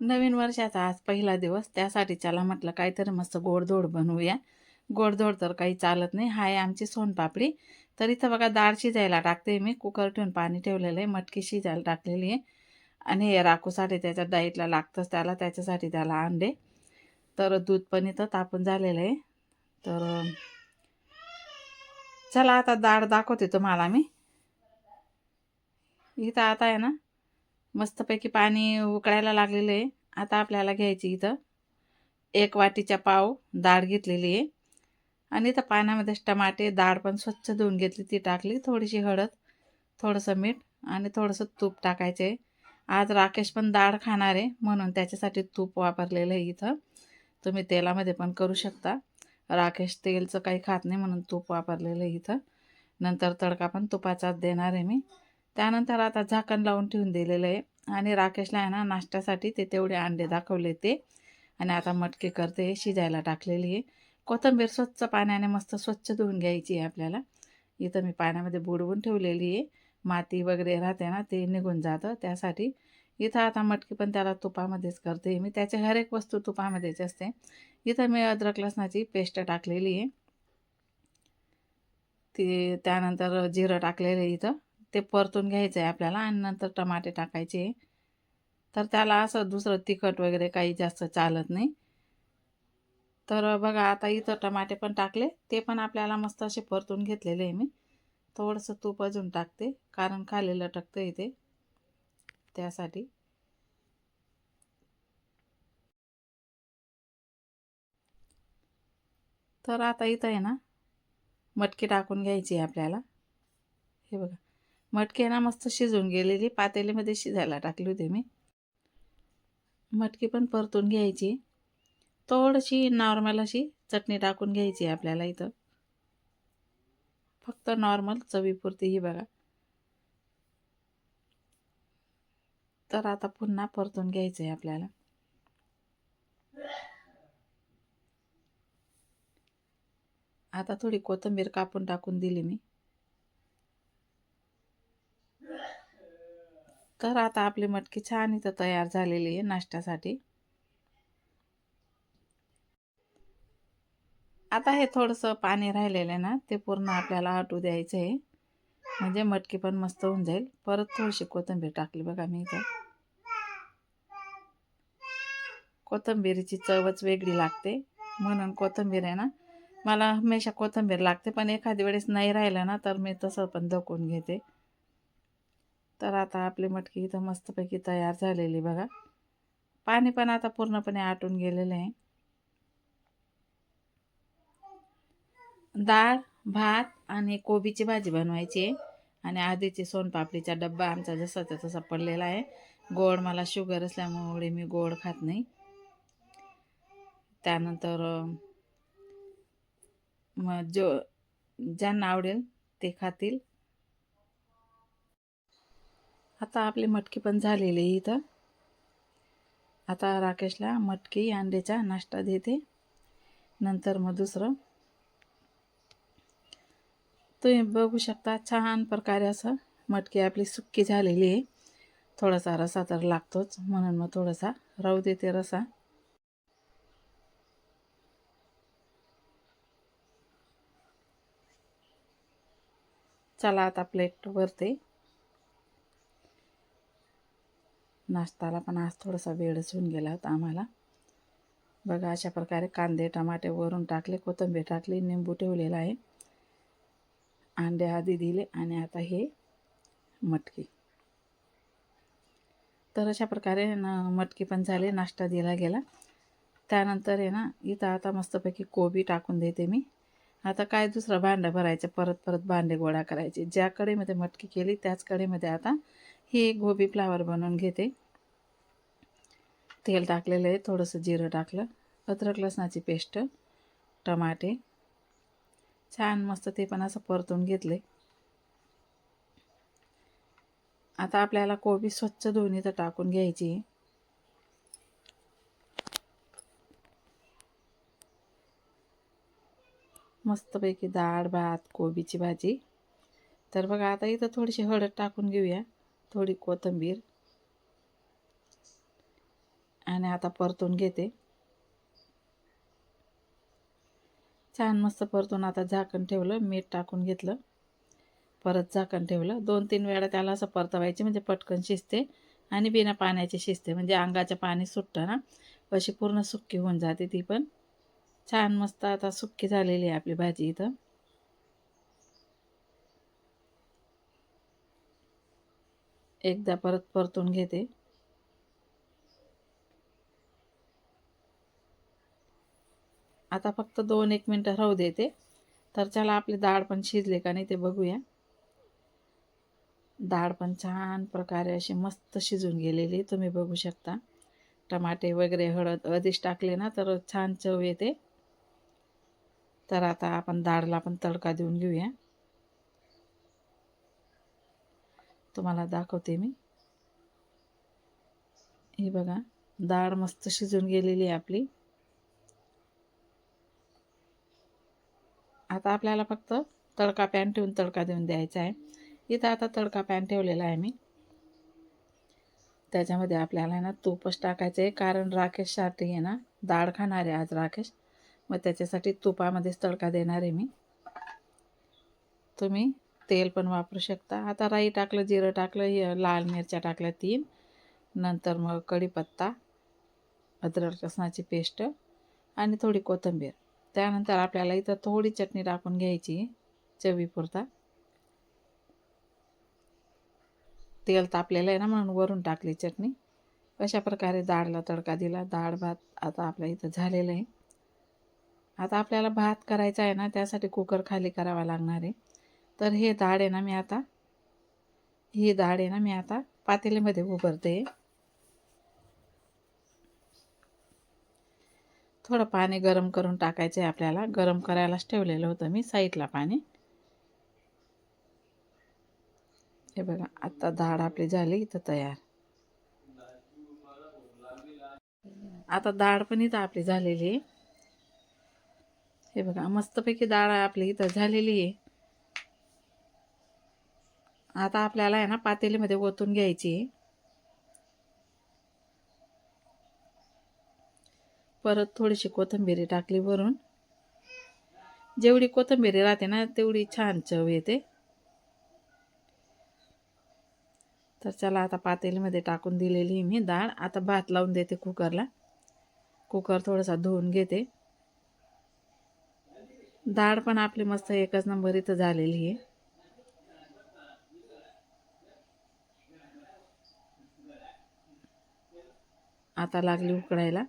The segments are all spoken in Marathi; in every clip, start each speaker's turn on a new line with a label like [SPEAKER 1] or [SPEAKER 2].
[SPEAKER 1] नवीन वर्षाचा आज पहिला दिवस. त्यासाठी चला म्हटलं काहीतरी मस्त गोडधोड बनवूया. गोडधोड तर काही चालत नाही. हाय आमची सोनपापडी तर इथं बघा डाळ शिजायला टाकते मी. कुकर ठेवून पाणी ठेवलेलं आहे. मटकी शिजायला टाकलेली आहे. आणि हे राखूसाठी त्याच्या डाईटला लागतंच त्याला. त्याच्यासाठी त्याला अंडे. तर दूध पण इथं तापून झालेलं आहे. तर चला आता डाळ दाखवते तुम्हाला मी. इथं आता आहे ना मस्तपैकी पाणी उकळायला लागलेलं आहे. आता आपल्याला घ्यायची इथं. एक वाटीच्या पाव डाळ घेतलेली आहे. आणि इथं पाण्यामध्येच टमाटे डाळ पण स्वच्छ धुवून घेतली ती टाकली. थोडीशी हळद थोडंसं मीठ आणि थोडंसं तूप टाकायचं आहे. आज राकेश पण डाळ खाणार आहे म्हणून त्याच्यासाठी तूप वापरलेलं आहे इथं. तुम्ही तेलामध्ये पण करू शकता. राकेश तेलचं काही खात नाही म्हणून तूप वापरलेलं आहे इथं. नंतर तडका पण तुपाचाच देणार आहे मी. त्यानंतर आता झाकण लावून ठेवून दिलेलं आहे. आणि राकेशला आहे ना नाश्त्यासाठी ते तेवढे अंडे दाखवले ते. आणि आता मटकी करते शिजायला टाकलेली आहे. कोथिंबीर स्वच्छ पाण्याने मस्त स्वच्छ धुवून घ्यायची आहे आपल्याला. इथं मी पाण्यामध्ये बुडवून ठेवलेली आहे. माती वगैरे राहते ना ते निघून जातं त्यासाठी. इथं आता मटकी पण त्याला तुपामध्येच करते मी. त्याची हर एक वस्तू तुपामध्येच असते. इथं मी अद्रक लसणाची पेस्ट टाकलेली आहे. ती त्यानंतर जिरं टाकलेलं आहे इथं. ते परतून घ्यायचं आहे आपल्याला आणि नंतर टमाटे टाकायचे. तर त्याला असं दुसरं तिखट वगैरे काही जास्त चालत नाही. तर बघा आता इथं टमाटे पण टाकले. ते पण आपल्याला मस्त असे परतून घेतलेले आहे मी. थोडंसं तूप अजून टाकते कारण खाली लटकतं इथे त्यासाठी. तर आता इथं आहे ना मटकी टाकून घ्यायची आहे आपल्याला. हे बघा. मटकी ना मस्त शिजून गेलेली. पातेलीमध्ये शिजायला टाकली होती मी. मटकी पण परतून घ्यायची. थोडीशी नॉर्मल अशी चटणी टाकून घ्यायची आपल्याला इथं. फक्त नॉर्मल चवीपुरती ही बघा. तर आता पुन्हा परतून घ्यायचं आहे आपल्याला. आता थोडी कोथिंबीर कापून टाकून दिली मी. तर आता आपली मटकी छान इथं तयार झालेली आहे नाश्त्यासाठी. आता हे थोडंसं पाणी राहिलेलं आहे ना ते पूर्ण आपल्याला आटू द्यायचं आहे म्हणजे मटकी पण मस्त होऊन जाईल. परत थोडीशी कोथिंबीर टाकली बघा मी इथं. कोथिंबीरीची चवच वेगळी लागते. म्हणून कोथिंबीर आहे ना मला हमेशा कोथिंबीर लागते पण एखादी वेळेस नाही राहिलं ना तर मी तसं पण दकून घेते. तर आता आपली मटकी इथं मस्तपैकी तयार झालेली बघा. पाणी पण आता पूर्णपणे आटून गेलेलं आहे. डाळ भात आणि कोबीची भाजी बनवायची आहे. आणि आधीची सोनपापडीचा डब्बा आमचा जसा तसा पडलेला आहे. गोड मला शुगर असल्यामुळे मी गोड खात नाही. त्यानंतर मग जो ज्यांना आवडेल ते खातील. आता आपली मटकी पण झालेली इथं. आता राकेशला मटकी अंड्याचा नाश्ता देते. नंतर मग दुसरं. तुम्ही बघू शकता छान प्रकारे असं मटकी आपली सुक्की झालेली आहे. थोडासा रसा तर लागतोच म्हणून मग थोडासा राहू देते रसा. चला आता प्लेट वरते. नाश्ताला पण आज थोडासा वेळच होऊन गेला होता आम्हाला. बघा अशा प्रकारे कांदे टमाटे वरून टाकले कोथिंबीर टाकली निंबू ठेवलेला आहे. अंडे आधी दिले आणि आता हे मटकी. तर अशा प्रकारे ना मटकी पण झाले नाश्ता दिला गेला. त्यानंतर आहे ना इथं आता मस्तपैकी कोबी टाकून देते मी. आता काय दुसरं भांडं भरायचं परत परत भांडे गोळा करायचे. ज्या कडेमध्ये मटकी केली त्याच कडेमध्ये आता ही एक गोबी फ्लावर बनवून घेते. तेल टाकलेलं आहे थोडंसं जिरं टाकलं अद्रक लसणाची पेस्ट टमाटे. छान मस्त ते पण असं परतून घेतले. आता आपल्याला कोबी स्वच्छ धुवून इथं टाकून घ्यायची मस्तपैकी डाळ भात कोबीची भाजी. तर बघा आता इथं थोडीशी हळद टाकून घेऊया. थोडी कोथिंबीर. आणि आता परतून घेते. छान मस्त परतून आता झाकण ठेवलं मीठ टाकून घेतलं. परत झाकण ठेवलं. दोन तीन वेळा त्याला असं परतवायचे म्हणजे पटकन शिजते आणि बिना पाण्याची शिजते. म्हणजे अंगाचं पाणी सुटतं ना अशी पूर्ण सुक्की होऊन जाते ती पण. छान मस्त आता सुक्की झालेली आहे आपली भाजी इथं. एकदा परत परतून घेते. आता फक्त दोन एक मिनटं राहू देते तर चला आपली डाळ पण शिजले का नाही ते बघूया. डाळ पण छान प्रकारे अशी मस्त शिजून गेलेली तुम्ही बघू शकता. टमाटे वगैरे हळद आधीच टाकले ना तर छान चव येते. तर आता आपण डाळला पण तडका देऊन घेऊया. तुम्हाला दाखवते मी. हे बघा डाळ मस्त शिजून गेलेली आहे आपली. आता आपल्याला फक्त तडका पॅन ठेवून तडका देऊन द्यायचा आहे. इथं आता तडका पॅन ठेवलेला आहे मी. त्याच्यामध्ये आपल्याला ना तूपच टाकायचं आहे कारण राकेशसाठी आहे ना डाळ खाणार आहे आज राकेश. मग त्याच्यासाठी तुपामध्येच तडका देणार आहे मी. तुम्ही तेल पण वापरू शकता. आता राई टाकलं जिरं टाकलं हे लाल मिरच्या टाकल्या तीन. नंतर मग कढीपत्ता अद्रक लसणाची पेस्ट आणि थोडी कोथिंबीर. त्यानंतर आपल्याला इथं थोडी चटणी टाकून घ्यायची चवीपुरता तेल तापलेलं आहे ना म्हणून वरून टाकली चटणी. अशा प्रकारे डाळला तडका दिला. डाळ भात आता आपल्या इथं झालेलं आहे. आता आपल्याला भात करायचा आहे ना त्यासाठी कुकर खाली करावा लागणार आहे. तर हे डाळ आहे ना मी आता. ही डाळ आहे ना मी आता पातेलीमध्ये उभरते. थोडं पाणी गरम करून टाकायचं आहे आपल्याला. गरम करायलाच ठेवलेलं होतं मी साईडला पाणी. हे बघा आता डाळ आपली झाली इथं तयार. आता डाळ पण इथं आपली झालेली आहे. हे बघा मस्तपैकी डाळ आपली इथं झालेली आहे. आता आपल्याला आहे ना पातेलीमध्ये ओतून घ्यायची. आहे परत थोडीशी कोथिंबिरी टाकली वरून. जेवढी कोथिंबिरी राहते ना तेवढी छान चव येते. तर चला आता पातेलीमध्ये टाकून दिलेली मी डाळ. आता भात लावून देते कुकरला. कुकर थोडासा धुवून घेते. डाळ पण आपली मस्त एकच नंबर इथं झालेली आहे. आता लागली उकडायला.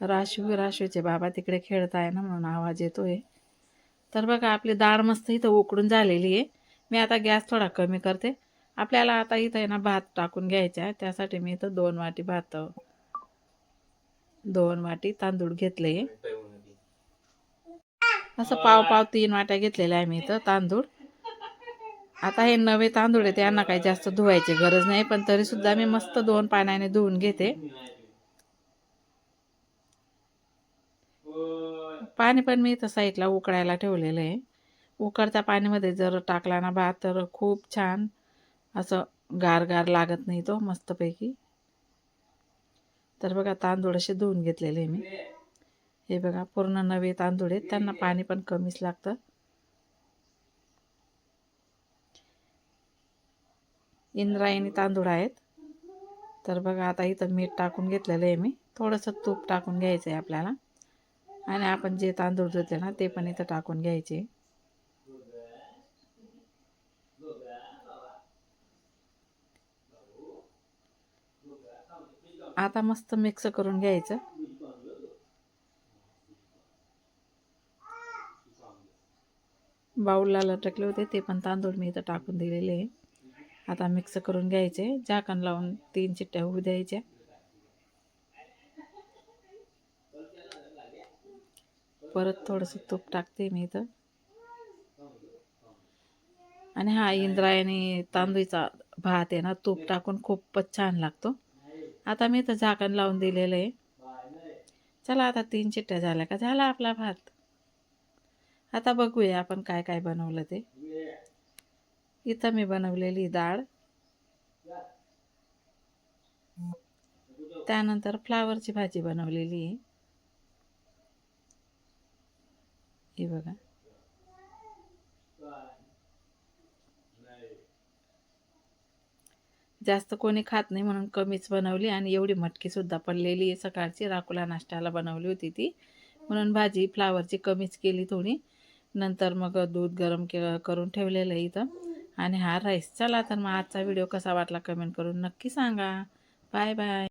[SPEAKER 1] राशू राशूचे बाबा तिकडे खेळताय ना म्हणून आवाज येतोय. तर बघा आपली डाळ मस्त इथं उकडून झालेली आहे. मी आता गॅस थोडा कमी करते. आपल्याला आता इथं आहे ना भात टाकून घ्यायचा आहे. त्यासाठी मी इथं दोन वाटी भात दोन वाटी तांदूळ घेतले असं पाव पाव तीन वाट्या घेतलेल्या आहे मी इथं तांदूळ. आता हे नवे तांदूळ आहे त्यांना काही जास्त धुवायची गरज नाही पण तरीसुद्धा मी मस्त दोन पाण्याने धुवून घेते. पाणी पण मी इथं साईडला उकळायला ठेवलेलं आहे. उकळत्या पाणीमध्ये जर टाकला ना भात तर खूप छान असं गार गार लागत नाही तो मस्तपैकी. तर बघा तांदूळ असे धुवून घेतलेले मी. हे बघा पूर्ण नवे तांदूळ आहेत. त्यांना पाणी पण कमीच लागतं. इंद्रायणी तांदूळ आहेत. तर बघा आता इथं मीठ टाकून घेतलेलं आहे मी. थोडंसं तूप टाकून घ्यायचं आहे आपल्याला. आणि आपण जे तांदूळ धुतले ना ते पण इथं टाकून घ्यायचे. आता मस्त मिक्स करून घ्यायचं. बाऊलला लटकले होते ते पण तांदूळ मी इथं टाकून दिलेले आहे. आता मिक्स करून घ्यायचे झाकण लावून तीन चिट्ट्या होऊ द्यायच्या. परत थोडंसं तूप टाकते मी इथं. आणि हा इंद्रायणी तांदूळचा भात आहे ना तूप टाकून खूपच छान लागतो. आता मी इथं झाकण लावून दिलेलं आहे. चला आता तीन चिट्ट्या झाल्या का? झाला आपला भात. आता बघूया आपण काय काय बनवलं ते. इथं मी बनवलेली डाळ. त्यानंतर फ्लावरची भाजी बनवलेली आहे. हे बघा. जास्त कोणी खात नाही म्हणून कमीच बनवली आणि एवढी मटकीसुद्धा पडलेली आहे. सकाळची राकुला नाश्त्याला बनवली होती ती. म्हणून भाजी फ्लावरची कमीच केली थोडी. नंतर मग दूध गरम के करून ठेवलेलं आहे इथं. आणि हा राईस. चला तर मग आजचा व्हिडिओ कसा वाटला कमेंट करून नक्की सांगा. Bye bye.